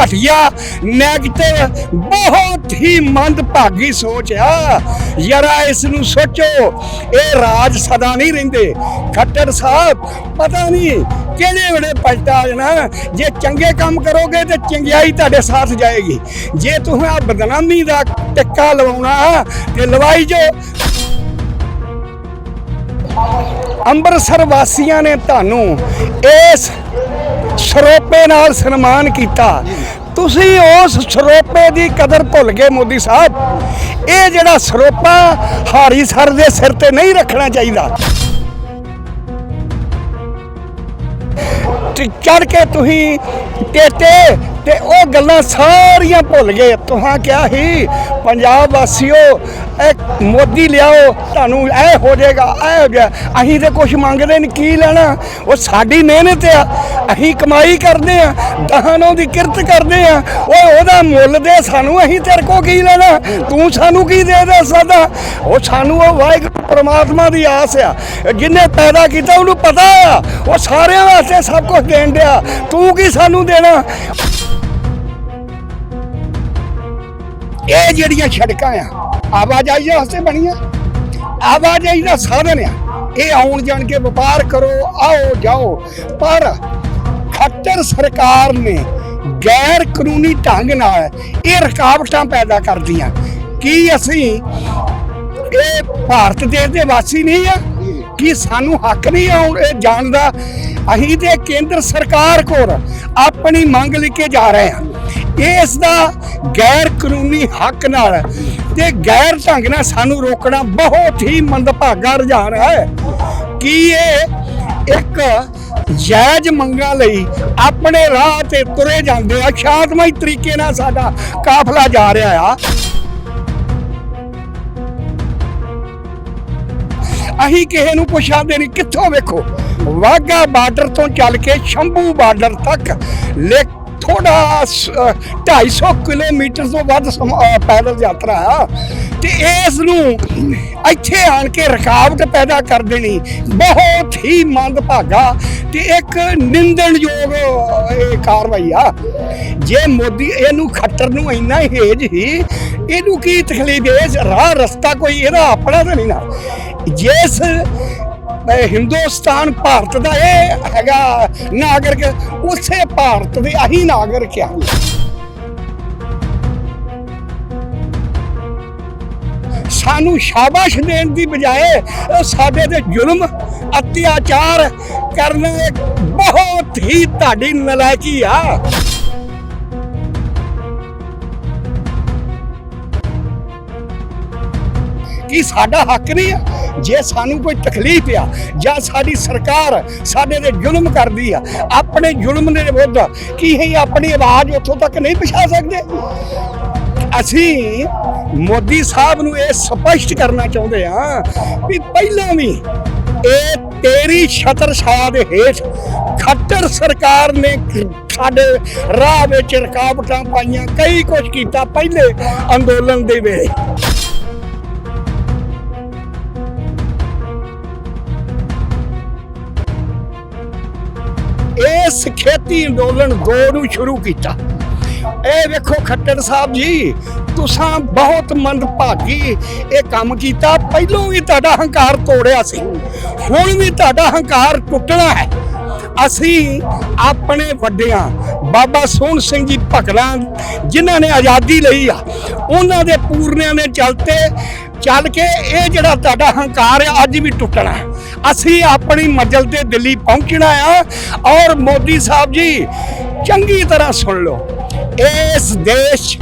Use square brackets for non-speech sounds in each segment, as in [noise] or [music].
ਘਟੀਆ। ਨੈਗੇਟਿਵ ਬਹੁਤ ਹੀ ਮੰਦਭਾਗੀ ਸੋਚ ਆ ਯਾਰਾ ਇਸ ਨੂੰ ਸੋਚੋ, ਇਹ ਰਾਜ ਸਦਾ ਨਹੀਂ ਰਹਿੰਦੇ। ਖੱਟਰ ਸਾਹਿਬ, ਪਤਾ ਨਹੀਂ ਕਿਹੜੇ ਵੇਲੇ ਪਲਟਾ ਜਾਣਾ ਜੇ ਚੰਗੇ ਕੰਮ ਕਰੋਗੇ ਤੇ ਚੰਗਿਆਈ ਤੁਹਾਡੇ ਸਾਥ ਜਾਏਗੀ। ਜੇ ਤੁਸੀਂ ਆ ਬਦਨਾਮੀ ਦਾ ਟਿੱਕਾ ਲਵਾਉਣਾ ਤੇ ਲਵਾਈ ਜੋ। ਅੰਮ੍ਰਿਤਸਰ ਵਾਸੀਆਂ ਨੇ ਤੁਹਾਨੂੰ ਇਸ ਸਰੋਪੇ ਨਾਲ ਸਨਮਾਨ ਕੀਤਾ। ਤੁਸੀਂ ਉਸ ਸਰੋਪੇ ਦੀ ਕਦਰ ਭੁੱਲ ਗਏ ਮੋਦੀ ਸਾਹਿਬ। ਇਹ ਜਿਹੜਾ ਸਰੋਪਾ ਹਾਰੀ ਸਰ ਦੇ ਸਿਰ ਤੇ ਨਹੀਂ ਰੱਖਣਾ ਚਾਹੀਦਾ। ਚੜ ਕੇ ਤੁਸੀਂ ਟੇਟੇ ਤੇ ਉਹ ਗੱਲਾਂ ਸਾਰੀਆਂ ਭੁੱਲ ਗਏ। ਤੁਹਾਂ ਕਿਹਾ ਸੀ, ਪੰਜਾਬ ਵਾਸੀਓ, ਇਹ ਮੋਦੀ ਲਿਆਓ, ਤੁਹਾਨੂੰ ਇਹ ਹੋ ਜਾਏਗਾ, ਇਹ ਹੋ ਜਾ ਅਸੀਂ ਤੇ ਕੁਝ ਮੰਗਦੇ ਨਹੀਂ, ਕੀ ਲੈਣਾ? ਉਹ ਸਾਡੀ ਮਿਹਨਤ ਆ, ਅਸੀਂ ਕਮਾਈ ਕਰਦੇ ਆ, ਦਹਾਨੋਂ ਦੀ ਕਿਰਤ ਕਰਦੇ ਆ। ਉਹ ਉਹਦਾ ਮੁੱਲ ਦੇ ਸਾਨੂੰ, ਅਸੀਂ ਤੇਰੇ ਕੋ ਕੀ ਲੈਣਾ? ਤੂੰ ਸਾਨੂੰ ਕੀ ਦੇ ਦੇ ਸਕਦਾ? ਉਹ ਸਾਨੂੰ, ਉਹ ਵਾਹਿਗੁਰੂ ਪਰਮਾਤਮਾ ਦੀ ਆਸ ਆ। ਜਿਨੇ ਪੈਦਾ ਕੀਤਾ, ਉਹਨੂੰ ਪਤਾ ਆ। ਉਹ ਸਾਰਿਆਂ ਵਾਸਤੇ ਸਭ ਕੁਝ ਦੇਣ ਡਿਆ। ਤੂੰ ਕੀ ਸਾਨੂੰ ਦੇਣਾ? ਇਹ ਜਿਹੜੀਆਂ ਸੜਕਾਂ ਆ ਆਵਾਜਾਈ ਵਾਸਤੇ ਬਣੀਆਂ। ਆਵਾਜਾਈ ਦਾ ਸਾਧਨ ਆ। ਇਹ ਆਉਣ ਜਾਣ ਕੇ ਵਪਾਰ ਕਰੋ, ਆਓ ਜਾਓ। ਪਰ ਖੱਟਰ ਸਰਕਾਰ ਨੇ ਗੈਰ ਕਾਨੂੰਨੀ ਢੰਗ ਨਾਲ ਇਹ ਰੁਕਾਵਟਾਂ ਪੈਦਾ ਕਰਦੀਆਂ। ਕੀ ਅਸੀਂ ਇਹ ਭਾਰਤ ਦੇਸ਼ ਦੇ ਵਾਸੀ ਨਹੀਂ ਆ? ਕੀ ਸਾਨੂੰ ਹੱਕ ਨਹੀਂ ਆਉਣ ਇਹ ਜਾਣ ਦਾ? ਅਸੀਂ ਤੇ ਕੇਂਦਰ ਸਰਕਾਰ ਕੋਲ ਆਪਣੀ ਮੰਗ ਲੈ ਕੇ ਜਾ ਰਹੇ ਹਾਂ। ਇਸ ਦਾ ਗੈਰ ਕਾਨੂੰਨੀ ਹੱਕ ਨਾਲ ਤੇ ਗੈਰ ਢੰਗ ਨਾਲ ਸਾਨੂੰ ਰੋਕਣਾ ਬਹੁਤ ਹੀ ਮੰਦਭਾਗਾ ਰੁਝਾਨ ਹੈ। ਕੀ ਇਹ ਇੱਕ ਜਾਇਜ਼ ਮੰਗਾਂ ਲਈ ਆਪਣੇ ਰਾਹ ਤੇ ਤੁਰੇ ਜਾਂਦੇ ਆ? ਸ਼ਾਂਤਮਈ ਤਰੀਕੇ ਨਾਲ ਸਾਡਾ ਕਾਫਲਾ ਜਾ ਰਿਹਾ ਆ। ਅਸੀਂ ਕਿਸੇ ਨੂੰ ਪੁੱਛਾਂਦੇ ਨਹੀਂ, ਕਿੱਥੋਂ ਵੇਖੋ? ਵਾਗਾ ਬਾਰਡਰ ਤੋਂ ਚੱਲ ਕੇ ਸ਼ੰਭੂ ਬਾਰਡਰ ਤੱਕ। ਲੈ ਥੋੜਾ 250 ਕਿਲੋਮੀਟਰ ਤੋਂ ਵੱਧ ਸਮ- ਪੈਦਲ ਯਾਤਰਾ ਆ। ਤੇ ਇਸ ਨੂੰ ਇੱਥੇ ਆਣ ਕੇ ਰੁਕਾਵਟ ਪੈਦਾ ਕਰ ਦੇਣੀ ਬਹੁਤ ਹੀ ਮੰਦਭਾਗਾ ਤੇ ਇੱਕ ਨਿੰਦਣਯੋਗ ਇਹ ਕਾਰਵਾਈ ਆ। ਜੇ ਮੋਦੀ ਇਹਨੂੰ ਖੱਟਰ ਨੂੰ ਇੰਨਾ ਹੇਜ ਹੀ, ਇਹਨੂੰ ਕੀ ਤਕਲੀਫ ਹੈ ਰਾਹ ਰਸਤਾ ਕੋਈ ਇਹਦਾ ਆਪਣਾ ਤਾਂ ਨਹੀਂ ਨਾ। ਜਿਸ ਅਹ ਹਿੰਦੁਸਤਾਨ ਭਾਰਤ ਦਾ ਇਹ ਹੈਗਾ ਨਾਗਰਿਕ, ਉਸੇ ਭਾਰਤ ਦੇ ਅਹੀ ਨਾਗਰਿਕ ਆ। ਸਾਨੂੰ ਸ਼ਾਬਾਸ਼ ਦੇਣ ਦੀ ਬਜਾਏ ਸਾਡੇ ਤੇ ਜ਼ੁਲਮ, ਅਤਿਆਚਾਰ ਕਰਨ ਬਹੁਤ ਹੀ ਤੁਹਾਡੀ ਨਲਾਇਕੀ ਆ। ਕੀ ਸਾਡਾ ਹੱਕ ਨਹੀਂ ਆ? ਜੇ ਸਾਨੂੰ ਕੋਈ ਤਕਲੀਫ ਆ, ਜਾਂ ਸਾਡੀ ਸਰਕਾਰ ਸਾਡੇ ਤੇ ਜ਼ੁਲਮ ਕਰਦੀ ਆ, ਆਪਣੇ ਜ਼ੁਲਮ ਦੇ ਵਿਰੁੱਧ ਕੀ ਅਸੀਂ ਆਪਣੀ ਆਵਾਜ਼ ਉੱਥੋਂ ਤੱਕ ਨਹੀਂ ਪਹੁੰਚਾ ਸਕਦੇ? ਅਸੀਂ ਮੋਦੀ ਸਾਹਿਬ ਨੂੰ ਇਹ ਸਪਸ਼ਟ ਕਰਨਾ ਚਾਹੁੰਦੇ ਆ ਵੀ ਪਹਿਲਾਂ ਵੀ ਇਹ ਤੇਰੀ ਛਤਰ ਛਾਇਆ ਦੇ ਹੇਠ ਖੱਟਰ ਸਰਕਾਰ ਨੇ ਸਾਡੇ ਰਾਹ ਵਿੱਚ ਰੁਕਾਵਟਾਂ ਪਾਈਆਂ, ਕਈ ਕੁਝ ਕੀਤਾ ਪਹਿਲੇ ਅੰਦੋਲਨ ਦੇ ਵੇਲੇ। ਇਸ ਖੇਤੀ ਅੰਦੋਲਨ ਦੋ ਨੂੰ ਸ਼ੁਰੂ ਕੀਤਾ। ਇਹ ਵੇਖੋ ਖੱਟੜ ਸਾਹਿਬ ਜੀ, ਤੁਸੀਂ ਬਹੁਤ ਮੰਦਭਾਗੀ ਇਹ ਕੰਮ ਕੀਤਾ। ਪਹਿਲੋਂ ਵੀ ਤੁਹਾਡਾ ਹੰਕਾਰ ਤੋੜਿਆ ਸੀ, ਹੁਣ ਵੀ ਤੁਹਾਡਾ ਹੰਕਾਰ ਟੁੱਟਣਾ ਹੈ। ਅਸੀਂ ਆਪਣੇ ਵੱਡਿਆਂ, ਬਾਬਾ ਸੋਹਣ ਸਿੰਘ ਜੀ ਭਗਲਾਂ, ਜਿਨ੍ਹਾਂ ਨੇ ਆਜ਼ਾਦੀ ਲਈ ਆ, ਉਹਨਾਂ ਦੇ ਪੂਰਨਿਆਂ ਦੇ ਚਲਤੇ ਚੱਲ ਕੇ ਇਹ ਜਿਹੜਾ ਤੁਹਾਡਾ ਹੰਕਾਰ ਹੈ ਅੱਜ ਵੀ ਟੁੱਟਣਾ ਹੈ। ਅਸੀਂ ਆਪਣੀ ਮੰਜ਼ਿਲ ਤੇ ਦਿੱਲੀ ਪਹੁੰਚਣਾ ਆ ਔਰ ਮੋਦੀ ਸਾਹਿਬ ਜੀ, ਚੰਗੀ ਤਰ੍ਹਾਂ ਸੁਣ ਲਓ। ਇਸ ਦੇਸ਼ 'ਚ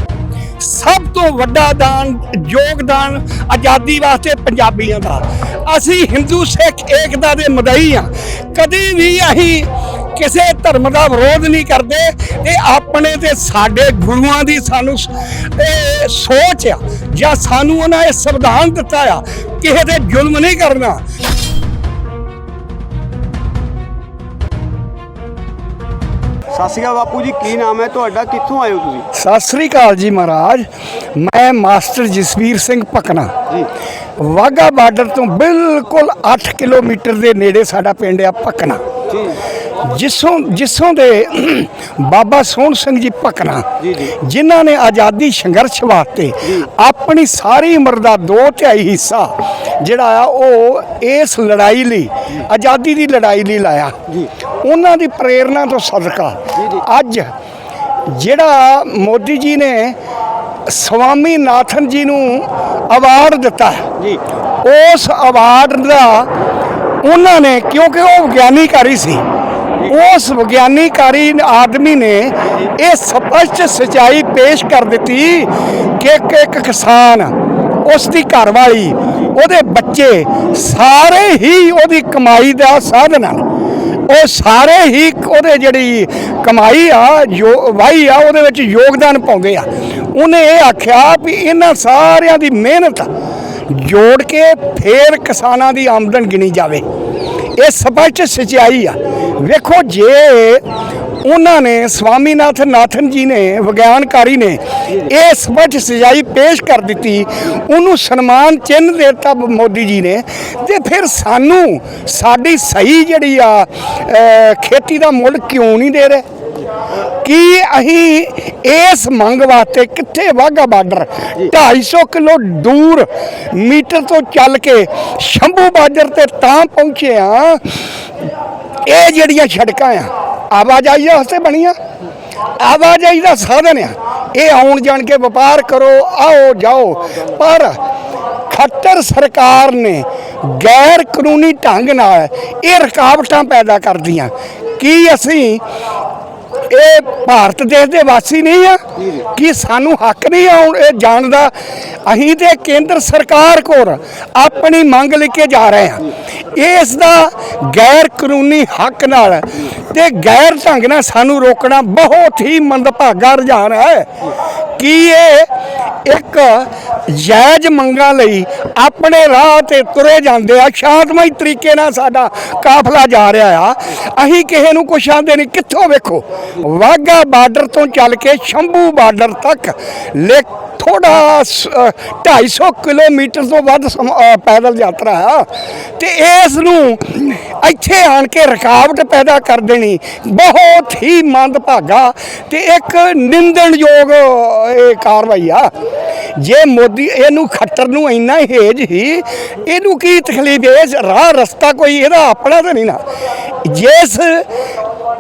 ਸਭ ਤੋਂ ਵੱਡਾ ਦਾਨ, ਯੋਗਦਾਨ ਆਜ਼ਾਦੀ ਵਾਸਤੇ ਪੰਜਾਬੀਆਂ ਦਾ। ਅਸੀਂ ਹਿੰਦੂ ਸਿੱਖ ਏਕਤਾ ਦੇ ਮਦਈ ਆ। ਕਦੀ ਵੀ ਅਸੀਂ ਕਿਸੇ ਧਰਮ ਦਾ ਵਿਰੋਧ ਨਹੀਂ ਕਰਦੇ ਇਹ ਆਪਣੇ ਤੇ ਸਾਡੇ ਗੁਰੂਆਂ ਦੀ ਸਾਨੂੰ ਇਹ ਸੋਚ ਆ ਜਾਂ ਸਾਨੂੰ ਉਹਨਾਂ ਇਹ ਸੰਵਿਧਾਨ ਦਿੱਤਾ ਆ। ਕਿਸੇ ਤੇ ਜ਼ੁਲਮ ਨਹੀਂ ਕਰਨਾ। ਸਤਿ ਸ਼੍ਰੀ ਅਕਾਲ ਬਾਪੂ ਜੀ ਕੀ ਨਾਮ ਹੈ ਤੁਹਾਡਾ? ਕਿੱਥੋਂ ਆਏ ਹੋ ਤੁਸੀਂ? ਸਤਿ ਸ੍ਰੀ ਅਕਾਲ ਜੀ ਮਹਾਰਾਜ ਮੈਂ ਮਾਸਟਰ ਜਸਵੀਰ ਸਿੰਘ ਪਕਨਾ ਜੀ। ਵਾਗਾ ਬਾਰਡਰ ਤੋਂ ਬਿਲਕੁਲ 8 ਕਿਲੋਮੀਟਰ ਦੇ ਨੇੜੇ ਸਾਡਾ ਪਿੰਡ ਆ ਪਕਨਾ ਜੀ। ਜਿਸੋਂ ਜਿਸੋਂ ਦੇ [clears throat] ਬਾਬਾ ਸੋਹਣ ਸਿੰਘ ਜੀ ਭਕਨਾ। ਜਿਨ੍ਹਾਂ ਨੇ ਆਜ਼ਾਦੀ ਸੰਘਰਸ਼ ਵਾਸਤੇ ਆਪਣੀ ਸਾਰੀ ਉਮਰ ਦਾ ਦੋ ਤਿਹਾਈ ਹਿੱਸਾ ਜਿਹੜਾ ਆ ਉਹ ਇਸ ਲੜਾਈ ਲਈ ਆਜ਼ਾਦੀ ਦੀ ਲੜਾਈ ਲਈ ਲਾਇਆ। ਉਹਨਾਂ ਦੀ ਪ੍ਰੇਰਣਾ ਤੋਂ ਸਦਕਾ। ਅੱਜ ਜਿਹੜਾ ਮੋਦੀ ਜੀ ਨੇ ਸਵਾਮੀ ਨਾਥਨ ਜੀ ਨੂੰ ਅਵਾਰਡ ਦਿੱਤਾ ਜੀ ਉਸ ਅਵਾਰਡ ਦਾ ਉਹਨਾਂ ਨੇ ਕਿਉਂਕਿ ਉਹ ਵਿਗਿਆਨੀਕਾਰੀ ਸੀ ਉਸ ਵਿਗਿਆਨੀਕਾਰੀ ਆਦਮੀ ਨੇ ਇਹ ਸਪਸ਼ਟ ਸਚਾਈ ਪੇਸ਼ ਕਰ ਦਿੱਤੀ ਕਿ ਇੱਕ ਕਿਸਾਨ, ਉਸ ਦੀ ਘਰਵਾਲੀ, ਉਹਦੇ ਬੱਚੇ ਸਾਰੇ ਹੀ ਉਹਦੀ ਕਮਾਈ ਦਾ ਸਾਧਨ ਹਨ। ਉਹ ਸਾਰੇ ਹੀ ਉਹਦੇ ਜਿਹੜੀ ਕਮਾਈ ਆ ਜੋ ਵਾਹੀ ਆ, ਉਹਦੇ ਵਿੱਚ ਯੋਗਦਾਨ ਪਾਉਂਦੇ ਆ। ਉਹਨੇ ਇਹ ਆਖਿਆ ਵੀ ਇਹਨਾਂ ਸਾਰਿਆਂ ਦੀ ਮਿਹਨਤ ਜੋੜ ਕੇ ਫੇਰ ਕਿਸਾਨਾਂ ਦੀ ਆਮਦਨ ਗਿਣੀ ਜਾਵੇ। ਇਹ ਸਪਸ਼ਟ ਸਚਾਈ ਆ। ਵੇਖੋ ਜੇ ਉਹਨਾਂ ਨੇ ਸਵਾਮੀਨਾਥ ਨਾਥਨ ਜੀ ਨੇ, ਵਿਗਿਆਨਕਾਰੀ ਨੇ ਇਹ ਸਪਸ਼ਟ ਸਚਾਈ ਪੇਸ਼ ਕਰ ਦਿੱਤੀ, ਉਹਨੂੰ ਸਨਮਾਨ ਚਿੰਨ੍ਹ ਦੇ ਦਿੱਤਾ ਮੋਦੀ ਜੀ ਨੇ। ਤੇ ਫਿਰ ਸਾਨੂੰ ਸਾਡੀ ਸਹੀ ਜਿਹੜੀ ਆ ਖੇਤੀ ਦਾ ਮੁੱਲ ਕਿਉਂ ਨਹੀਂ ਦੇ ਰਹੇ? ਕੀ ਅਸੀਂ ਇਸ ਮੰਗ ਵਾਸਤੇ ਕਿੱਥੇ ਵਾਗਾ ਬਾਰਡਰ? 250 ਕਿਲੋ ਦੂਰ ਮੀਟਰ ਤੋਂ ਚੱਲ ਕੇ ਸ਼ੰਭੂ ਬਾਰਡਰ ਤੇ ਤਾਂ ਪਹੁੰਚੇ ਆ ਇਹ ਜਿਹੜੀਆਂ ਸੜਕਾਂ ਆ ਆਵਾਜਾਈ ਵਾਸਤੇ ਬਣੀਆਂ। ਆਵਾਜਾਈ ਦਾ ਸਾਧਨ ਆ। ਇਹ ਆਉਣ ਜਾਣ ਕੇ ਵਪਾਰ ਕਰੋ ਆਓ ਜਾਓ। ਪਰ ਖੱਟਰ ਸਰਕਾਰ ਨੇ ਗੈਰ ਕਾਨੂੰਨੀ ਢੰਗ ਨਾਲ ਇਹ ਰੁਕਾਵਟਾਂ ਪੈਦਾ ਕਰਦੀਆਂ। ਕੀ ਅਸੀਂ ਇਹ ਭਾਰਤ ਦੇਸ਼ ਦੇ ਵਾਸੀ ਨਹੀਂ ਆ। ਕੀ ਸਾਨੂੰ ਹੱਕ ਨਹੀਂ ਆਉਣ ਇਹ ਜਾਣ ਦਾ? ਅਸੀਂ ਤੇ ਕੇਂਦਰ ਸਰਕਾਰ ਕੋਲ ਆਪਣੀ ਮੰਗ ਲੈ ਕੇ ਜਾ ਰਹੇ ਹਾਂ। ਇਸ ਦਾ ਗੈਰ ਕਾਨੂੰਨੀ ਹੱਕ ਨਾਲ ਤੇ ਗੈਰ ਢੰਗ ਨਾਲ ਸਾਨੂੰ ਰੋਕਣਾ ਬਹੁਤ ਹੀ ਮੰਦਭਾਗਾ ਰੁਝਾਨ ਹੈ। ਕੀ ਇਹ ਇੱਕ ਜਾਇਜ਼ ਮੰਗਾਂ ਲਈ ਆਪਣੇ ਰਾਹ ਤੇ ਤੁਰੇ ਜਾਂਦੇ ਆ? ਸ਼ਾਂਤਮਈ ਤਰੀਕੇ ਨਾਲ ਸਾਡਾ ਕਾਫਲਾ ਜਾ ਰਿਹਾ ਆ। ਅਸੀਂ ਕਿਸੇ ਨੂੰ ਕੁਛ ਆਂਦੇ ਨਹੀਂ। ਕਿੱਥੋਂ ਵੇਖੋ? ਵਾਗਾ ਬਾਰਡਰ ਤੋਂ ਚੱਲ ਕੇ ਸ਼ੰਭੂ ਬਾਰਡਰ ਤੱਕ। ਲੇ ਥੋੜਾ 250 ਕਿਲੋਮੀਟਰ ਤੋਂ ਵੱਧ ਸਮ- ਪੈਦਲ ਯਾਤਰਾ ਆ। ਤੇ ਇਸ ਨੂੰ ਇੱਥੇ ਆਣ ਕੇ ਰੁਕਾਵਟ ਪੈਦਾ ਕਰ ਦੇਣੀ ਬਹੁਤ ਹੀ ਮੰਦਭਾਗਾ ਤੇ ਇੱਕ ਨਿੰਦਣਯੋਗ ਇਹ ਕਾਰਵਾਈ ਆ। ਜੇ ਮੋਦੀ ਇਹਨੂੰ ਖੱਟਰ ਨੂੰ ਇੰਨਾ ਹੇਜ ਹੀ, ਇਹਨੂੰ ਕੀ ਤਕਲੀਫ ਹੈ? ਰਾਹ ਰਸਤਾ ਕੋਈ ਇਹਦਾ ਆਪਣਾ ਤਾਂ ਨਹੀਂ ਨਾ। ਜਿਸ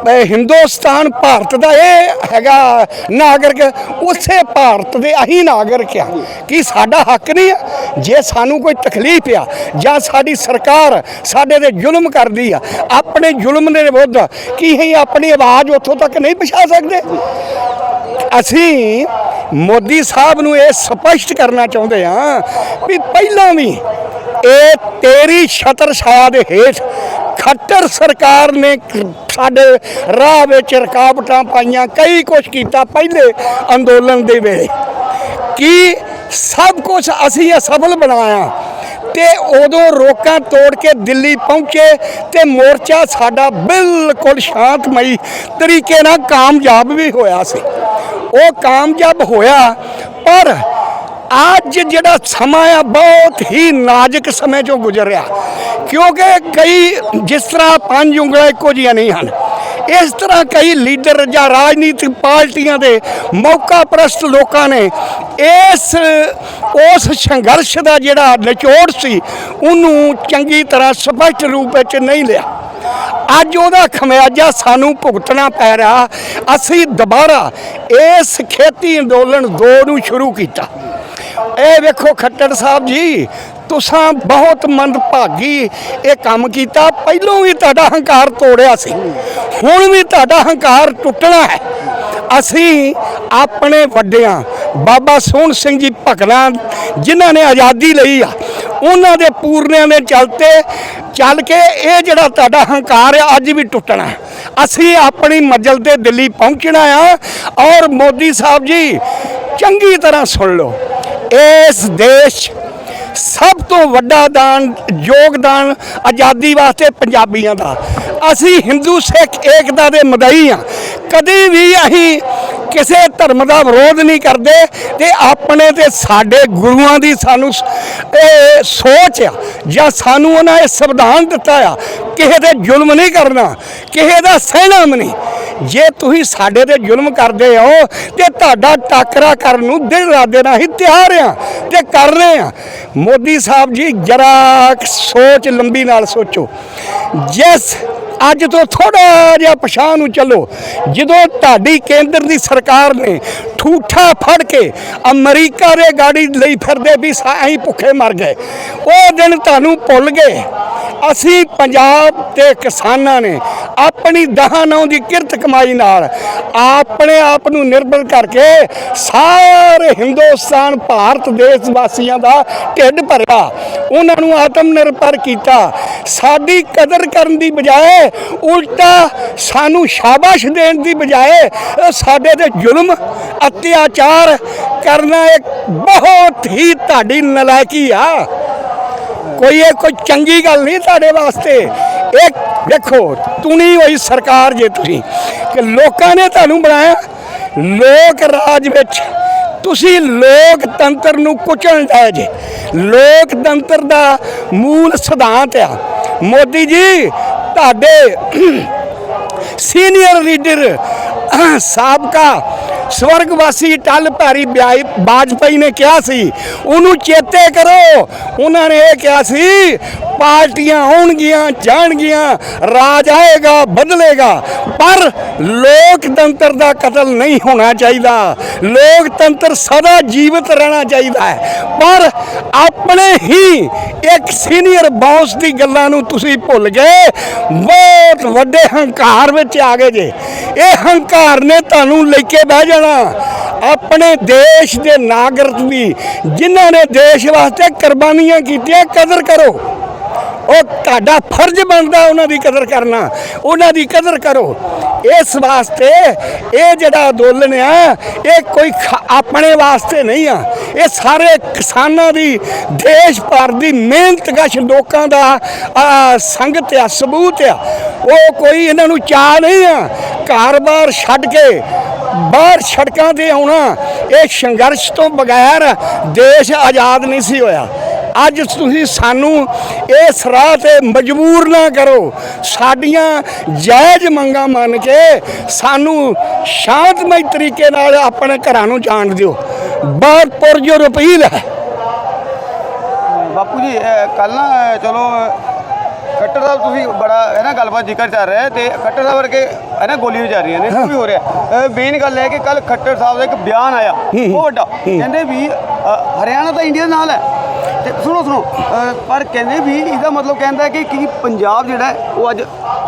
ਹਿੰਦੁਸਤਾਨ ਭਾਰਤ ਦਾ ਇਹ ਹੈਗਾ ਨਾਗਰਿਕ, ਉਸੇ ਭਾਰਤ ਦੇ ਅਹੀਂ ਨਾਗਰਿਕ ਆ। ਕੀ ਸਾਡਾ ਹੱਕ ਨਹੀਂ ਆ? ਜੇ ਸਾਨੂੰ ਕੋਈ ਤਕਲੀਫ ਆ, ਜਾਂ ਸਾਡੀ ਸਰਕਾਰ ਸਾਡੇ ਤੇ ਜ਼ੁਲਮ ਕਰਦੀ ਆ, ਆਪਣੇ ਜ਼ੁਲਮ ਦੇ ਵਿਰੁੱਧ ਕੀ ਅਸੀਂ ਆਪਣੀ ਆਵਾਜ਼ ਉੱਥੋਂ ਤੱਕ ਨਹੀਂ ਪਹੁੰਚਾ ਸਕਦੇ? ਅਸੀਂ ਮੋਦੀ ਸਾਹਿਬ ਨੂੰ ਇਹ ਸਪਸ਼ਟ ਕਰਨਾ ਚਾਹੁੰਦੇ ਹਾਂ ਵੀ ਪਹਿਲਾਂ ਵੀ ਇਹ ਤੇਰੀ ਛਤਰ ਛਾਇਆ ਦੇ ਹੇਠ ਖੱਟਰ ਸਰਕਾਰ ਨੇ ਸਾਡੇ ਰਾਹ ਵਿੱਚ ਰੁਕਾਵਟਾਂ ਪਾਈਆਂ, ਕਈ ਕੁਛ ਕੀਤਾ ਪਹਿਲੇ ਅੰਦੋਲਨ ਦੇ ਵੇਲੇ। ਕੀ ਸਭ ਕੁਝ ਅਸੀਂ ਅਸਫਲ ਬਣਾਇਆ? ਤੇ ਉਦੋਂ ਰੋਕਾਂ ਤੋੜ ਕੇ ਦਿੱਲੀ ਪਹੁੰਚੇ ਤੇ ਮੋਰਚਾ ਸਾਡਾ ਬਿਲਕੁਲ ਸ਼ਾਂਤਮਈ ਤਰੀਕੇ ਨਾਲ ਕਾਮਯਾਬ ਵੀ ਹੋਇਆ ਸੀ। ਉਹ ਕਾਮਯਾਬ ਹੋਇਆ, ਪਰ ਅੱਜ ਜਿਹੜਾ ਸਮਾਂ ਆ ਬਹੁਤ ਹੀ ਨਾਜ਼ੁਕ ਸਮੇਂ ਚੋਂ ਗੁਜ਼ਰ ਰਿਹਾ ਕਿਉਂਕਿ ਕਈ ਜਿਸ ਤਰ੍ਹਾਂ ਪੰਜ ਉਂਗਲਾਂ ਇੱਕੋ ਜਿਹੀਆਂ ਨਹੀਂ ਹਨ ਇਸ ਤਰ੍ਹਾਂ ਕਈ ਲੀਡਰ ਜਾਂ ਰਾਜਨੀਤਿਕ ਪਾਰਟੀਆਂ ਦੇ ਮੌਕਾ ਪ੍ਰਸਤ ਲੋਕਾਂ ਨੇ ਇਸ ਉਸ ਸੰਘਰਸ਼ ਦਾ ਜਿਹੜਾ ਨਿਚੋੜ ਸੀ ਉਹਨੂੰ ਚੰਗੀ ਤਰ੍ਹਾਂ ਸਪਸ਼ਟ ਰੂਪ ਵਿੱਚ ਨਹੀਂ ਲਿਆ ਅੱਜ ਉਹਦਾ ਖਮਿਆਜਾ ਸਾਨੂੰ ਭੁਗਤਣਾ ਪੈ ਰਿਹਾ ਅਸੀਂ ਦੁਬਾਰਾ ਇਸ ਖੇਤੀ ਅੰਦੋਲਨ 2 ਨੂੰ ਸ਼ੁਰੂ ਕੀਤਾ ਇਹ ਵੇਖੋ ਖੱਟੜ ਸਾਹਿਬ ਜੀ, ਤੁਸੀਂ ਬਹੁਤ ਮੰਦਭਾਗੀ ਇਹ ਕੰਮ ਕੀਤਾ। ਪਹਿਲੋਂ ਵੀ ਤੁਹਾਡਾ ਹੰਕਾਰ ਤੋੜਿਆ ਸੀ, ਹੁਣ ਵੀ ਤੁਹਾਡਾ ਹੰਕਾਰ ਟੁੱਟਣਾ ਹੈ। ਅਸੀਂ ਆਪਣੇ ਵੱਡਿਆਂ, ਬਾਬਾ ਸੋਹਣ ਸਿੰਘ ਜੀ ਭਗਨਾ ਜਿਨ੍ਹਾਂ ਨੇ ਆਜ਼ਾਦੀ ਲਈ ਆ, ਉਹਨਾਂ ਦੇ ਪੂਰਨਿਆਂ ਦੇ ਚਲਤੇ ਚੱਲ ਕੇ ਇਹ ਜਿਹੜਾ ਤੁਹਾਡਾ ਹੰਕਾਰ ਆ, ਅੱਜ ਵੀ ਟੁੱਟਣਾ ਅਸੀਂ ਆਪਣੀ ਮੰਜ਼ਲ ਤੇ ਦਿੱਲੀ ਪਹੁੰਚਣਾ ਆ, ਔਰ ਮੋਦੀ ਸਾਹਿਬ ਜੀ, ਚੰਗੀ ਤਰ੍ਹਾਂ ਸੁਣ ਲਓ। ਇਸ ਦੇਸ਼ ਸਭ ਤੋਂ ਵੱਡਾ ਦਾਨ, ਯੋਗਦਾਨ ਆਜ਼ਾਦੀ ਵਾਸਤੇ ਪੰਜਾਬੀਆਂ ਦਾ। ਅਸੀਂ ਹਿੰਦੂ, ਸਿੱਖ, ਏਕਤਾ ਦੇ ਮਦਈ ਆ। ਕਦੀ ਵੀ ਅਸੀਂ ਕਿਸੇ ਧਰਮ ਦਾ ਵਿਰੋਧ ਨਹੀਂ ਕਰਦੇ ਤੇ ਆਪਣੇ ਤੇ ਸਾਡੇ ਗੁਰੂਆਂ ਦੀ ਸਾਨੂੰ ਇਹ ਸੋਚ ਆ ਜਾਂ ਸਾਨੂੰ ਉਹਨਾਂ ਇਹ ਸੰਵਿਧਾਨ ਦਿੱਤਾ ਆ। ਕਿਸੇ ਤੇ ਜ਼ੁਲਮ ਨਹੀਂ ਕਰਨਾ, ਕਿਸੇ ਦਾ ਸਹਿਣਾ ਨਹੀਂ। ਜੇ ਤੁਸੀਂ ਸਾਡੇ ਤੇ ਜ਼ੁਲਮ ਕਰਦੇ ਹੋ ਤੇ ਤੁਹਾਡਾ ਟਾਕਰਾ ਕਰਨ ਨੂੰ ਦਿਨ ਰਾਤ ਦੇ ਨਾਲ ਹੀ ਤਿਆਰ ਆ ਤੇ ਕਰ ਰਹੇ ਆ। ਮੋਦੀ ਸਾਹਿਬ ਜੀ ਜਰਾ ਸੋਚ ਲੰਬੀ ਨਾਲ ਸੋਚੋ। ਜਿਸ ਅੱਜ ਤੋਂ ਥੋੜਾ ਜਿਹਾ ਪਛਾਣ ਨੂੰ ਚੱਲੋ। ਜਦੋਂ ਤੁਹਾਡੀ ਕੇਂਦਰ ਦੀ ਸਰਕਾਰ ਨੇ ਠੂਠਾ ਫੜ ਕੇ ਅਮਰੀਕਾ ਦੇ ਗਾੜੀ ਲਈ ਫਿਰਦੇ ਵੀ ਸਾ- ਅਸੀਂ ਭੁੱਖੇ ਮਰ ਗਏ। ਉਹ ਦਿਨ ਤੁਹਾਨੂੰ ਭੁੱਲ ਗਏ। ਅਸੀਂ ਪੰਜਾਬ ਦੇ ਕਿਸਾਨਾਂ ਨੇ ਆਪਣੀ ਦਹਾਂ ਨੌ ਦੀ ਕਿਰਤ ਕਮਾਈ ਨਾਲ ਆਪਣੇ ਆਪ ਨੂੰ ਨਿਰਭਰ ਕਰਕੇ ਸਾਰੇ ਹਿੰਦੁਸਤਾਨ, ਭਾਰਤ ਦੇਸ਼ ਵਾਸੀਆਂ ਦਾ ਢਿੱਡ ਭਰਿਆ। ਉਹਨਾਂ ਨੂੰ ਆਤਮ ਨਿਰਭਰ ਕੀਤਾ। ਸਾਡੀ ਕਦਰ ਕਰਨ ਦੀ ਬਜਾਏ ਉਲਟਾ ਸਾਨੂੰ ਸ਼ਾਬਾਸ਼ ਦੇਣ ਦੀ ਬਜਾਏ ਸਾਡੇ ਤੇ ਜ਼ੁਲਮ, ਅਤਿਆਚਾਰ ਕਰਨਾ ਇੱਕ ਬਹੁਤ ਹੀ ਤੁਹਾਡੀ ਨਲਾਇਕੀ ਆ। ਕੋਈ ਇਹ ਕੋਈ ਚੰਗੀ ਗੱਲ ਨਹੀਂ ਤੁਹਾਡੇ ਵਾਸਤੇ। ਇੱਕ ਦੇਖੋ ਤੁਨੀ ਹੋਈ ਸਰਕਾਰ ਜੇ ਤੁਸੀਂ, ਕਿ ਲੋਕਾਂ ਨੇ ਤੁਹਾਨੂੰ ਬਣਾਇਆ, ਲੋਕ ਰਾਜ ਵਿੱਚ ਤੁਸੀਂ ਲੋਕਤੰਤਰ ਨੂੰ ਕੁਚਲ ਦਾ ਜੇ। ਲੋਕਤੰਤਰ ਦਾ ਮੂਲ ਸਿਧਾਂਤ ਆ। ਮੋਦੀ ਜੀ ਤੁਹਾਡੇ ਸੀਨੀਅਰ ਲੀਡਰ ਸਾਬਕਾ ਸਵਰਗਵਾਸੀ ਟਲ ਭਾਰੀ ਬਿਆਈ ਬਾਜਪਈ ਨੇ ਕਿਹਾ ਸੀ, ਉਹਨੂੰ ਚੇਤੇ ਕਰੋ। ਉਹਨਾਂ ਨੇ ਇਹ ਕਿਹਾ ਸੀ, ਪਾਰਟੀਆਂ ਆਉਣਗੀਆਂ ਜਾਣਗੀਆਂ, ਰਾਜ ਆਏਗਾ, ਬਦਲੇਗਾ, ਪਰ ਲੋਕਤੰਤਰ ਦਾ ਕਤਲ ਨਹੀਂ ਹੋਣਾ ਚਾਹੀਦਾ। ਲੋਕਤੰਤਰ ਸਦਾ ਜੀਵਤ ਰਹਿਣਾ ਚਾਹੀਦਾ ਹੈ। ਪਰ ਆਪਣੇ ਹੀ ਇੱਕ ਸੀਨੀਅਰ ਬੌਸ ਦੀ ਗੱਲਾਂ ਨੂੰ ਤੁਸੀਂ ਭੁੱਲ ਗਏ। ਬਹੁਤ ਵੱਡੇ ਹੰਕਾਰ ਵਿੱਚ ਆ ਗਏ ਜੇ। ਇਹ ਹੰਕਾਰ ਨੇ ਤੁਹਾਨੂੰ ਲੈ ਕੇ ਬਹਿ ਜਾ ਜਾਣਾ। ਆਪਣੇ ਦੇਸ਼ ਦੇ ਨਾਗਰਿਕ ਦੀ ਜਿਨ੍ਹਾਂ ਨੇ ਦੇਸ਼ ਵਾਸਤੇ ਕੁਰਬਾਨੀਆਂ ਕੀਤੀਆਂ, ਕਦਰ ਕਰੋ। ਉਹ ਤੁਹਾਡਾ ਫਰਜ਼ ਬਣਦਾ ਉਹਨਾਂ ਦੀ ਕਦਰ ਕਰਨਾ, ਉਹਨਾਂ ਦੀ ਕਦਰ ਕਰੋ। ਇਸ ਵਾਸਤੇ ਇਹ ਜਿਹੜਾ ਅੰਦੋਲਨ ਆ, ਇਹ ਕੋਈ ਆਪਣੇ ਵਾਸਤੇ ਨਹੀਂ ਆ। ਇਹ ਸਾਰੇ ਕਿਸਾਨਾਂ ਦੀ, ਦੇਸ਼ ਭਰ ਦੀ ਮਿਹਨਤਕਸ਼ ਲੋਕਾਂ ਦਾ ਸੰਗਤ ਆ, ਸਬੂਤ ਆ। ਉਹ ਕੋਈ ਇਹਨਾਂ ਨੂੰ ਚਾਹ ਨਹੀਂ ਆ। ਕਾਰੋਬਾਰ ਛੱਡ ਕੇ ਬਾਹਰ ਸੜਕਾਂ ਤੇ ਆਉਣਾ, ਇਹ ਸੰਘਰਸ਼ ਤੋਂ ਬਗੈਰ ਦੇਸ਼ ਆਜ਼ਾਦ ਨਹੀਂ ਸੀ ਹੋਇਆ। ਅੱਜ ਤੁਸੀਂ ਸਾਨੂੰ ਇਸ ਰਾਹ ਤੇ ਮਜਬੂਰ ਨਾ ਕਰੋ। ਸਾਡੀਆਂ ਜਾਇਜ਼ ਮੰਗਾਂ ਮੰਨ ਕੇ ਸਾਨੂੰ ਸ਼ਾਂਤਮਈ ਤਰੀਕੇ ਨਾਲ ਆਪਣੇ ਘਰਾਂ ਨੂੰ ਜਾਣ ਦਿਓ। ਬਹੁਤ ਪੁਰਜੋ ਅਪੀਲ ਹੈ। ਬਾਪੂ ਜੀ ਕੱਲ ਨਾ, ਚਲੋ ਖੱਟਰ ਸਾਹਿਬ ਤੁਸੀਂ ਬੜਾ ਹੈ ਨਾ ਗੱਲਬਾਤ ਜ਼ਿਕਰ ਚੱਲ ਰਿਹਾ ਹੈ ਤੇ ਖੱਟਰ ਸਾਹਿਬ ਵਰਗੇ ਹੈ ਨਾ ਗੋਲੀਆਂ ਜਾ ਰਹੀਆਂ ਨੇ ਕੀ ਹੋ ਰਿਹਾ। ਮੇਨ ਗੱਲ ਹੈ ਕਿ ਕੱਲ ਖੱਟਰ ਸਾਹਿਬ ਦਾ ਇੱਕ ਬਿਆਨ ਆਇਆ ਉਹ ਵੱਡਾ। ਕਹਿੰਦੇ ਵੀ ਹਰਿਆਣਾ ਤਾਂ ਇੰਡੀਆ ਨਾਲ ਹੈ। ਤੇ ਸੁਣੋ ਸੁਣੋ ਅਹ, ਪਰ ਕਹਿੰਦੇ ਵੀ ਇਹਦਾ ਮਤਲਬ ਕਹਿੰਦਾ ਕਿ ਕੀ ਪੰਜਾਬ ਜਿਹੜਾ ਹੈ, ਉਹ ਅੱਜ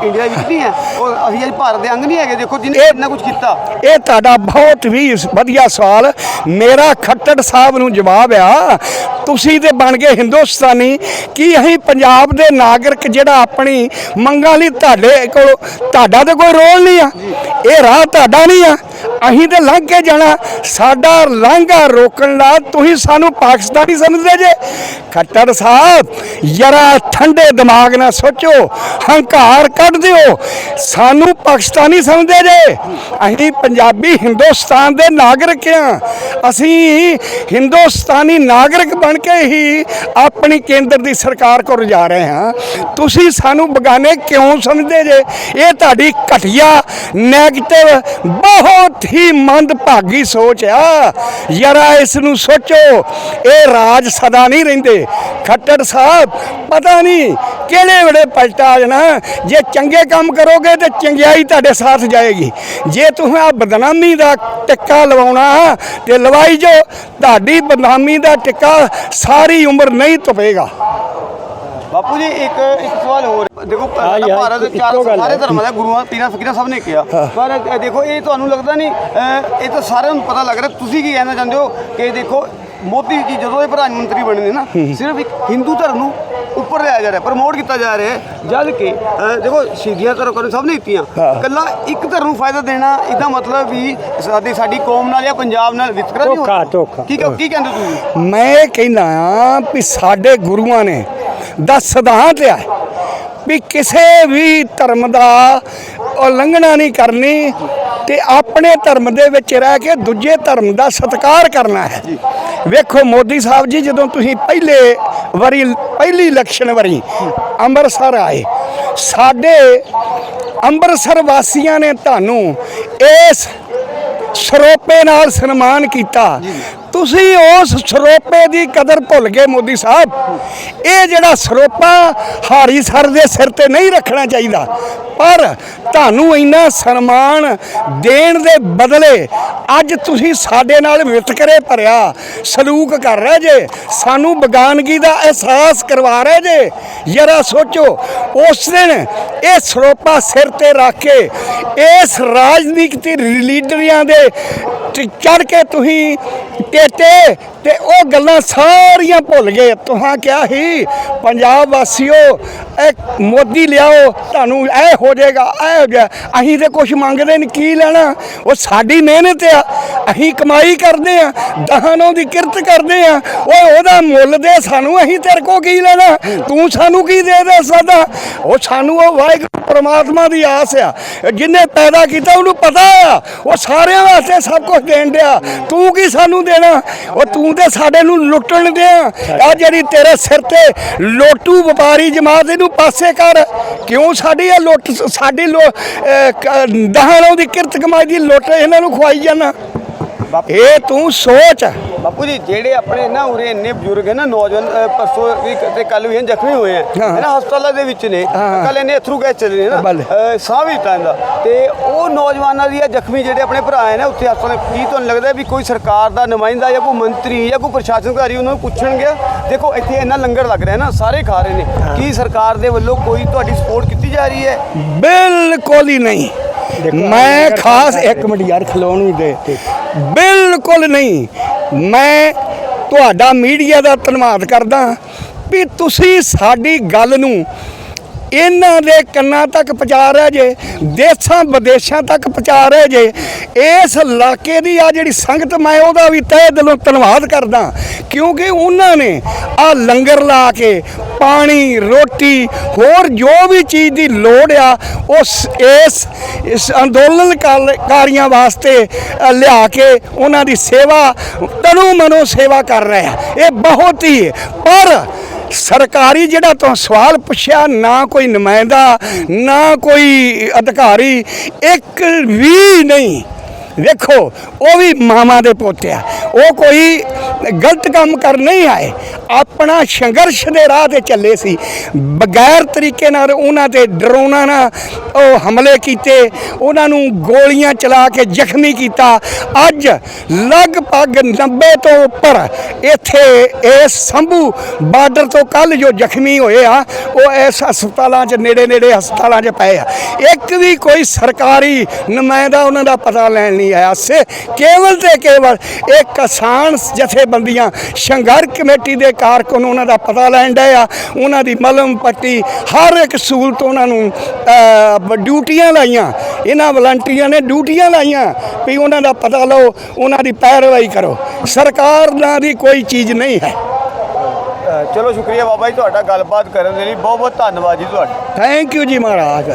ਇੰਡੀਆ ਵਿੱਚ ਨਹੀਂ ਹੈ। ਉਹ ਅਸੀਂ ਅੱਜ ਭਾਰਤ ਦੇ ਅੰਗ ਨਹੀਂ ਹੈਗੇ। ਦੇਖੋ ਜਿਹਨੇ ਇਹ- ਇੰਨਾ ਕੁਝ ਕੀਤਾ। ਇਹ ਤੁਹਾਡਾ ਬਹੁਤ ਵੀ ਵਧੀਆ ਸਵਾਲ ਮੇਰਾ ਖੱਟੜ ਸਾਹਿਬ ਨੂੰ ਜਵਾਬ ਆ। ਤੁਸੀਂ ਤੇ ਬਣ ਗਏ ਹਿੰਦੁਸਤਾਨੀ। ਕੀ ਅਸੀਂ ਪੰਜਾਬ ਦੇ ਨਾਗਰਿਕ ਜਿਹੜਾ ਆਪਣੀ ਮੰਗਾਂ ਲਈ ਤੁਹਾਡੇ ਕੋਲ ਤੁਹਾਡਾ ਤੇ ਕੋਈ ਰੋਲ ਨਹੀਂ ਆ। ਇਹ ਰਾਹ ਤੁਹਾਡਾ ਨਹੀਂ ਆ। ਅਸੀਂ ਤੇ ਲੰਘ ਕੇ ਜਾਣਾ। ਸਾਡਾ ਲਾਂਘਾ ਰੋਕਣ ਦਾ ਤੁਸੀਂ ਸਾਨੂੰ ਪਾਕਿਸਤਾਨੀ ਸਮਝਦੇ ਜੇ। ਖੱਟੜ ਸਾਹਿਬ ਯਰਾ ਠੰਡੇ ਦਿਮਾਗ ਨਾਲ ਸੋਚੋ, ਹੰਕਾਰ ਕੱਢ ਦਿਓ। ਸਾਨੂੰ ਪਾਕਿਸਤਾਨੀ ਸਮਝਦੇ ਜੇ। ਅਸੀਂ ਪੰਜਾਬੀ ਹਿੰਦੁਸਤਾਨ ਦੇ ਨਾਗਰਿਕ ਆ ਅਸੀਂ ਹਿੰਦੁਸਤਾਨੀ ਨਾਗਰਿਕ ਬਣ ਕੇ ਹੀ ਆਪਣੀ ਕੇਂਦਰ ਦੀ ਸਰਕਾਰ ਕੋਲ ਜਾ ਰਹੇ ਹਾਂ। ਤੁਸੀਂ ਸਾਨੂੰ ਬਗਾਨੇ ਕਿਉਂ ਸਮਝਦੇ ਜੇ? ਇਹ ਤੁਹਾਡੀ ਘਟੀਆ ਨੈਗੇਟਿਵ ਬਹੁਤ ਹੀ ਮੰਦਭਾਗੀ ਸੋਚ ਆ। ਯਾਰਾ ਇਸ ਨੂੰ ਸੋਚੋ। ਇਹ ਰਾਜ ਸਦਾ ਨਹੀਂ ਰਹਿੰਦੇ। ਖੱਟੜ ਸਾਹਿਬ ਪਤਾ ਨਹੀਂ ਕਿਹੜੇ ਵੇਲੇ ਪਲਟਾ ਜਾਣਾ ਜੇ ਚੰਗੇ ਕੰਮ ਕਰੋਗੇ ਤੇ ਚੰਗਿਆਈ ਤੁਹਾਡੇ ਸਾਥ ਜਾਏਗੀ। ਜੇ ਤੁਸੀਂ ਆ ਬਦਨਾਮੀ ਦਾ ਟਿੱਕਾ ਲਵਾਉਣਾ ਤੇ ਲਵਾਈ ਜੋ ਤੁਹਾਡੀ ਬਦਨਾਮੀ ਦਾ ਟਿੱਕਾ ਸਾਰੀ ਉਮਰ ਨਹੀਂ ਤੁਪੇਗਾ। ਬਾਪੂ ਜੀ ਇੱਕ ਇੱਕ ਸਵਾਲ ਹੋਰ। ਦੇਖੋ ਭਾਰਤ ਇੱਕੋ ਚਾਰ। ਸਾਰੇ ਧਰਮਾਂ ਦਾ ਗੁਰੂਆਂ ਪੀਰਾਂ ਫਕੀਰਾਂ ਸਭ ਨੇ ਕਿਹਾ। ਪਰ ਦੇਖੋ ਇਹ ਤੁਹਾਨੂੰ ਲੱਗਦਾ ਨਹੀਂ ਇਹ ਤਾਂ ਸਾਰਿਆਂ ਨੂੰ ਪਤਾ ਲੱਗ ਰਿਹਾ। ਤੁਸੀਂ ਕੀ ਕਹਿਣਾ ਚਾਹੁੰਦੇ ਹੋ ਕਿ ਦੇਖੋ ਮੋਦੀ ਜੀ ਜਦੋਂ ਇਹ ਪ੍ਰਧਾਨ ਮੰਤਰੀ ਬਣੇ ਨੇ ਨਾ ਸਿਰਫ ਇੱਕ ਹਿੰਦੂ ਧਰਮ ਨੂੰ ਉੱਪਰ ਲਿਆਇਆ ਜਾ ਰਿਹਾ ਪ੍ਰਮੋਟ ਕੀਤਾ ਜਾ ਰਿਹਾ। ਹੈ ਜਦ ਕਿ ਦੇਖੋ ਸ਼ਹੀਦੀਆਂ ਧਰਮ ਕਰਨ ਸਭ ਨੇ ਦਿੱਤੀਆਂ। ਇਕੱਲਾ ਇੱਕ ਧਰਮ ਨੂੰ ਫਾਇਦਾ ਦੇਣਾ ਇਹਦਾ ਮਤਲਬ ਵੀ ਸਾਡੀ ਸਾਡੀ ਕੌਮ ਨਾਲ ਜਾਂ ਪੰਜਾਬ ਨਾਲ ਵਿਤਕਰਾ ਨਹੀਂ ਧੋਖਾ, ਹੋਣਾ ਧੋਖਾ। ਕੀ ਕੀ ਕਹਿੰਦੇ ਤੁਸੀਂ? ਮੈਂ ਇਹ ਕਹਿੰਦਾ ਆ ਵੀ ਸਾਡੇ ਗੁਰੂਆਂ ਨੇ ਦਾ ਸਿਧਾਂਤ ਆ ਵੀ ਕਿਸੇ ਵੀ ਧਰਮ ਦਾ ਉਲੰਘਣਾ ਨਹੀਂ ਕਰਨੀ ਤੇ ਆਪਣੇ ਧਰਮ ਦੇ ਵਿੱਚ ਰਹਿ ਕੇ ਦੂਜੇ ਧਰਮ ਦਾ ਸਤਿਕਾਰ ਕਰਨਾ ਹੈ। ਵੇਖੋ ਮੋਦੀ ਸਾਹਿਬ ਜੀ ਜਦੋਂ ਤੁਸੀਂ ਪਹਿਲੇ ਵਾਰੀ ਪਹਿਲੀ ਇਲੈਕਸ਼ਨ ਵਾਰੀ ਅੰਮ੍ਰਿਤਸਰ ਆਏ ਸਾਡੇ ਅੰਮ੍ਰਿਤਸਰ ਵਾਸੀਆਂ ਨੇ ਤੁਹਾਨੂੰ ਇਸ ਸਰੋਪੇ ਨਾਲ ਸਨਮਾਨ ਕੀਤਾ। ਤੁਸੀਂ ਉਸ ਸਰੋਪੇ ਦੀ ਕਦਰ ਭੁੱਲ ਗਏ ਮੋਦੀ ਸਾਹਿਬ। ਇਹ ਜਿਹੜਾ ਸਰੋਪਾ ਹਾਰੀ ਸਰ ਦੇ ਸਿਰ ਤੇ ਨਹੀਂ ਰੱਖਣਾ ਚਾਹੀਦਾ। ਪਰ ਤੁਹਾਨੂੰ ਇੰਨਾ ਸਨਮਾਨ ਦੇਣ ਦੇ ਬਦਲੇ ਅੱਜ ਤੁਸੀਂ ਸਾਡੇ ਨਾਲ ਵਿਤਕਰੇ ਭਰਿਆ, ਸਲੂਕ ਕਰ ਰਹੇ ਜੇ। ਸਾਨੂੰ ਬਗਾਨਗੀ ਦਾ ਅਹਿਸਾਸ ਕਰਵਾ ਰਹੇ ਜੇ। ਜਰਾ ਸੋਚੋ, ਉਸ ਦਿਨ ਇਹ ਸਰੋਪਾ ਸਿਰ ਤੇ ਰੱਖ ਕੇ ਇਸ ਰਾਜਨੀਤੀ ਲੀਡਰਾਂ ਦੇ ਚੜ ਕੇ ਤੁਸੀਂ ਟੇਟੇ ਤੇ ਉਹ ਗੱਲਾਂ ਸਾਰੀਆਂ ਭੁੱਲ ਗਏ। ਤੁਹਾਂ ਕਿਹਾ ਸੀ, ਪੰਜਾਬ ਵਾਸੀਓ, ਇਹ ਮੋਦੀ ਲਿਆਓ, ਤੁਹਾਨੂੰ ਇਹ ਹੋ ਜਾਏਗਾ, ਇਹ ਹੋ ਜਾ ਅਸੀਂ ਤੇ ਕੁਝ ਮੰਗਦੇ ਨਹੀਂ ਕੀ ਲੈਣਾ? ਉਹ ਸਾਡੀ ਮਿਹਨਤ ਆ, ਅਸੀਂ ਕਮਾਈ ਕਰਦੇ ਆ, ਦਹਾਨੋਂ ਦੀ ਕਿਰਤ ਕਰਦੇ ਆ। ਓਏ, ਉਹਦਾ ਮੁੱਲ ਦੇ ਸਾਨੂੰ, ਅਸੀਂ ਤੇਰੇ ਕੋ ਕੀ ਲੈਣਾ? ਤੂੰ ਸਾਨੂੰ ਕੀ ਦੇ ਦੇ ਸਕਦਾ? ਉਹ ਸਾਨੂੰ, ਉਹ ਵਾਹਿਗੁਰੂ ਪਰਮਾਤਮਾ ਦੀ ਆਸ ਆ। ਜਿਨੇ ਪੈਦਾ ਕੀਤਾ, ਉਹਨੂੰ ਪਤਾ ਆ। ਉਹ ਸਾਰਿਆਂ ਵਾਸਤੇ ਸਭ ਕੁਝ ਦੇਣ ਡਿਆ ਤੂੰ ਕੀ ਸਾਨੂੰ ਦੇਣਾ? ਉਹ ਤੂੰ ਤੇ ਸਾਡੇ ਨੂੰ ਲੁੱਟਣ ਦਿਆ ਆ ਜਿਹੜੀ ਤੇਰੇ ਸਿਰ ਤੇ ਲੋਟੂ ਵਪਾਰੀ ਜਮਾਤ ਇਹਨੂੰ ਪਾਸੇ ਕਰ। ਕਿਉਂ ਸਾਡੀ ਇਹ ਲੁੱਟ ਸਾਡੀ ਦਹਾਣੋਂ ਦੀ ਕਿਰਤ ਕਮਾਈ ਦੀ ਲੁੱਟ ਇਹਨਾਂ ਨੂੰ ਖਵਾਈ ਜਾਣਾ ਇਹ ਤੂੰ ਸੋਚ। ਬਾਪੂ ਜੀ ਜਿਹੜੇ ਆਪਣੇ ਨਾ ਉਰੇ ਇੰਨੇ ਬਜ਼ੁਰਗ ਹੈ ਨਾ ਨੌਜਵਾਨ ਪਰਸੋਂ ਵੀ ਤੇ ਕੱਲ ਵੀ ਜ਼ਖਮੀ ਹੋਏ ਆ ਹਾਂ। ਹੈ। ਨਾ ਹਸਪਤਾਲਾਂ ਦੇ ਵਿੱਚ ਨੇ। ਕੱਲ ਇਹਨੇ ਅਥਰੂ ਗੈਸ ਚੱਲ ਨੇ। ਨਾ। ਸਾਹ ਵੀ ਤਾਂ ਦਾ ਤੇ ਉਹ ਨੌਜਵਾਨਾਂ ਦੀ ਜ਼ਖਮੀ ਜਿਹੜੇ ਆਪਣੇ ਭਰਾ ਹੈ ਨਾ ਉੱਥੇ ਹਸਪਤਾਲ ਕੀ ਤੁਹਾਨੂੰ ਲੱਗਦਾ ਵੀ ਕੋਈ ਸਰਕਾਰ ਦਾ ਨੁਮਾਇੰਦਾ ਜਾਂ ਕੋਈ ਮੰਤਰੀ ਜਾਂ ਕੋਈ ਪ੍ਰਸ਼ਾਸਨ ਅਧਿਕਾਰੀ ਉਹਨਾਂ ਨੂੰ ਪੁੱਛਣ ਗਿਆ ਦੇਖੋ ਇੱਥੇ ਇੰਨਾ ਲੰਗਰ ਲੱਗ ਰਿਹਾ ਨਾ ਸਾਰੇ ਖਾ ਰਹੇ ਨੇ। ਕੀ ਸਰਕਾਰ ਦੇ ਵੱਲੋਂ ਕੋਈ ਤੁਹਾਡੀ ਸਪੋਰਟ ਕੀਤੀ ਜਾ ਰਹੀ ਹੈ? ਬਿਲਕੁਲ ਹੀ ਨਹੀਂ। ਮੈਂ ਖਾਸ ਇੱਕ ਮਿੰਟ ਯਾਰ ਖਲੋਣ ਨੂੰ ਦੇ। ਬਿਲਕੁਲ ਨਹੀਂ। ਮੈਂ ਤੁਹਾਡਾ ਮੀਡੀਆ ਦਾ ਧੰਨਵਾਦ ਕਰਦਾ ਵੀ ਤੁਸੀਂ ਸਾਡੀ ਗੱਲ ਨੂੰ ਇਹਨਾਂ ਦੇ ਕੰਨਾਂ ਤੱਕ ਪਹੁੰਚਾ ਰਹੇ ਜੇ, ਦੇਸ਼ਾਂ ਵਿਦੇਸ਼ਾਂ ਤੱਕ ਪਹੁੰਚਾ ਰਹੇ ਜੇ, ਇਸ ਇਲਾਕੇ ਦੀ ਆ ਜਿਹੜੀ ਸੰਗਤ ਮੈਂ ਉਹਦਾ ਵੀ ਤਹਿ ਦਿਲੋਂ ਧੰਨਵਾਦ ਕਰਦਾ, ਕਿਉਂਕਿ ਉਹਨਾਂ ਨੇ ਆ ਲੰਗਰ ਲਾ ਕੇ, ਪਾਣੀ, ਰੋਟੀ, ਹੋਰ ਜੋ ਵੀ ਚੀਜ਼ ਦੀ ਲੋੜ ਆ, ਉਸ ਇਸ ਇਸ ਅੰਦੋਲਨ ਕਾਲ- ਕਾਰੀਆਂ ਵਾਸਤੇ ਲਿਆ ਕੇ ਉਹਨਾਂ ਦੀ ਸੇਵਾ, ਤਨੂ ਮਨੋ ਸੇਵਾ ਕਰ ਰਹੇ ਆ। ਇਹ ਬਹੁਤ ਹੀ, ਪਰ ਸਰਕਾਰੀ ਜਿਹੜਾ ਤੋਂ ਸਵਾਲ ਪੁੱਛਿਆ ਨਾ ਕੋਈ ਨੁਮਾਇੰਦਾ ਨਾ ਕੋਈ ਅਧਿਕਾਰੀ ਇੱਕ ਵੀ ਨਹੀਂ ਵੇਖੋ, ਉਹ ਵੀ ਮਾਮਾ ਦੇ ਪੋਤੇ ਆ। ਉਹ ਕੋਈ ਗਲਤ ਕੰਮ ਕਰ ਨਹੀਂ ਆਏ। ਆਪਣਾ ਸੰਘਰਸ਼ ਦੇ ਰਾਹ ਤੇ ਚੱਲੇ ਸੀ। ਬਗੈਰ ਤਰੀਕੇ ਨਾਲ ਉਹਨਾਂ ਤੇ ਡਰੋਨਾਂ ਨਾਲ ਉਹ ਹਮਲੇ ਕੀਤੇ। ਉਹਨਾਂ ਨੂੰ ਗੋਲੀਆਂ ਚਲਾ ਕੇ ਜ਼ਖਮੀ ਕੀਤਾ। ਅੱਜ ਲਗਭਗ 90 ਤੋਂ ਉੱਪਰ ਇੱਥੇ ਇਸ ਸੰਭੂ ਬਾਰਡਰ ਤੋਂ ਕੱਲ ਜੋ ਜ਼ਖਮੀ ਹੋਏ ਆ, ਉਹ ਇਸ ਹਸਪਤਾਲਾਂ 'ਚ ਨੇੜੇ ਨੇੜੇ ਹਸਪਤਾਲਾਂ 'ਚ ਪਏ ਆ। ਇੱਕ ਵੀ ਕੋਈ ਸਰਕਾਰੀ ਨੁਮਾਇੰਦਾ ਉਹਨਾਂ ਦਾ ਪਤਾ ਲੈਣ ਨਹੀਂ ਆਇਆ ਸੇ। ਕੇਵਲ ਤੇ ਕੇਵਲ ਇਹ ਕਿਸਾਨ ਜਥੇਬੰਦੀਆਂ ਸੰਘਰਸ਼ ਕਮੇਟੀ ਦੇ ਕਾਰਕੁਨ ਉਹਨਾਂ ਦਾ ਪਤਾ ਲੈਣ ਡਏ ਆ। ਉਹਨਾਂ ਦੀ ਮਲਮ ਪੱਟੀ ਹਰ ਇੱਕ ਸਹੂਲਤ ਉਹਨਾਂ ਨੂੰ ਡਿਊਟੀਆਂ ਲਾਈਆਂ। ਇਹਨਾਂ ਵਲੰਟੀਅਰਾਂ ਨੇ ਡਿਊਟੀਆਂ ਲਾਈਆਂ ਵੀ ਉਹਨਾਂ ਦਾ ਪਤਾ ਲਓ ਉਹਨਾਂ ਦੀ ਪੈਰਵਾਈ ਕਰੋ। ਸਰਕਾਰ ਨਾਂ ਦੀ ਕੋਈ ਚੀਜ਼ ਨਹੀਂ ਹੈ। ਚਲੋ ਸ਼ੁਕਰੀਆ ਬਾਬਾ ਜੀ ਤੁਹਾਡਾ ਗੱਲਬਾਤ ਕਰਨ ਦੇ ਲਈ ਬਹੁਤ ਬਹੁਤ ਧੰਨਵਾਦ ਜੀ ਤੁਹਾਡਾ। ਥੈਂਕ ਯੂ ਜੀ ਮਹਾਰਾਜ।